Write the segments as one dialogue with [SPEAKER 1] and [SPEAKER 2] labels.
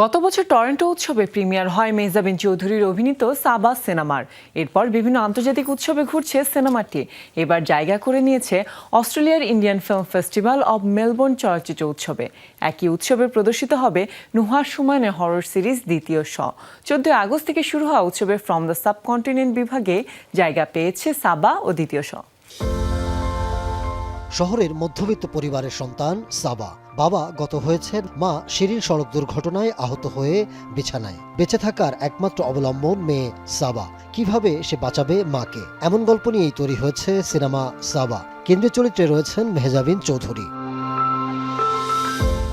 [SPEAKER 1] গত বছর টরন্টো উৎসবে প্রিমিয়ার হয় মেজাবিন চৌধুরীর অভিনীত সাবা সিনেমার। এরপর বিভিন্ন আন্তর্জাতিক উৎসবে ঘুরছে সিনেমাটি। এবার জায়গা করে নিয়েছে অস্ট্রেলিয়ার Indian film festival of Melbourne চলচ্চিত্র উৎসবে। একই উৎসবে প্রদর্শিত হবে নুহার সুমানের হরর সিরিজ দ্বিতীয় শ। চোদ্দই আগস্ট থেকে শুরু হওয়া উৎসবে ফ্রম দ্য সাবকন্টিনেন্ট বিভাগে জায়গা পেয়েছে সাবা ও দ্বিতীয় শ।
[SPEAKER 2] শহরের মধ্যবিত্ত পরিবারের সন্তান সাবা। বাবা গত হয়েছেন মা শিরিন সড়ক দুর্ঘটনায় আহত হয়ে বিছানায়। বেঁচে থাকার একমাত্র অবলম্বন মেয়ে সাবা। কীভাবে সে বাঁচাবে মাকে? এমন গল্প নিয়েই তৈরি হয়েছে সিনেমা সাবা। কেন্দ্রীয় চরিত্রে রয়েছেন মেহজাবিন চৌধুরী।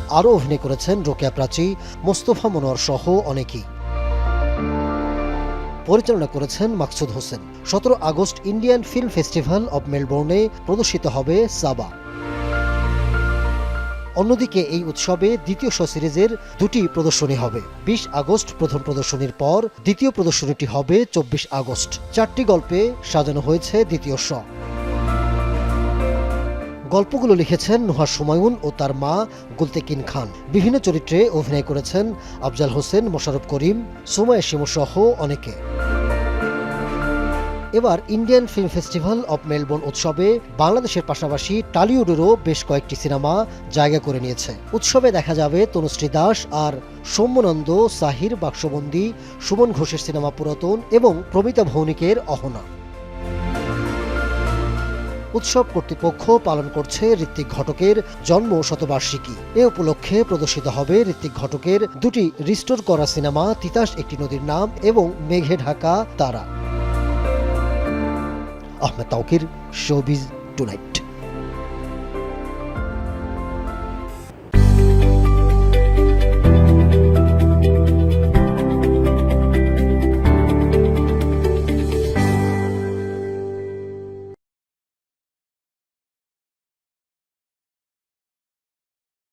[SPEAKER 2] আরও অভিনয় করেছেন রোকেয়া প্রাচী, মোস্তফা মনোয়ার সহ অনেকেই। পরিচালনা করেছেন মাকসুদ হোসেন। সতেরো August Indian film festival of মেলবোর্নে প্রদর্শিত হবে সাবা। অন্যদিকে এই উৎসবে দ্বিতীয় শো সিরিজের দুটি প্রদর্শনী হবে। বিশ আগস্ট প্রথম প্রদর্শনীর পর দ্বিতীয় প্রদর্শনীটি হবে চব্বিশ আগস্ট। চারটি গল্পে সাজানো হয়েছে দ্বিতীয় শ। গল্পগুলো লিখেছেন নুহার সুমায়ুন ও তার মা গুলতেকিন খান। বিভিন্ন চরিত্রে অভিনয় করেছেন আফজাল হোসেন মোশারফ করিম সোমায় শিমু সহ অনেকে। এবার Indian film festival of Melbourne উৎসবে বাংলাদেশের পাশাপাশি টালিউডেরও বেশ কয়েকটি সিনেমা জায়গা করে নিয়েছে। উৎসবে দেখা যাবে তনুশ্রী দাস আর সৌম্যনন্দ, সাহির, বাক্সবন্দী, সুমন ঘোষের সিনেমা পুরাতন এবং প্রমিতা ভৌনিকের অহনা। উৎসব কর্তৃপক্ষ পালন করছে ঋত্বিক ঘটকের জন্ম শতবার্ষিকী। এ উপলক্ষে প্রদর্শিত হবে ঋত্বিক ঘটকের দুটি রিস্টোর করা সিনেমা, তিতাস একটি নদীর নাম এবং মেঘে ঢাকা তারা। Ahmed Taukir, showbiz tonight.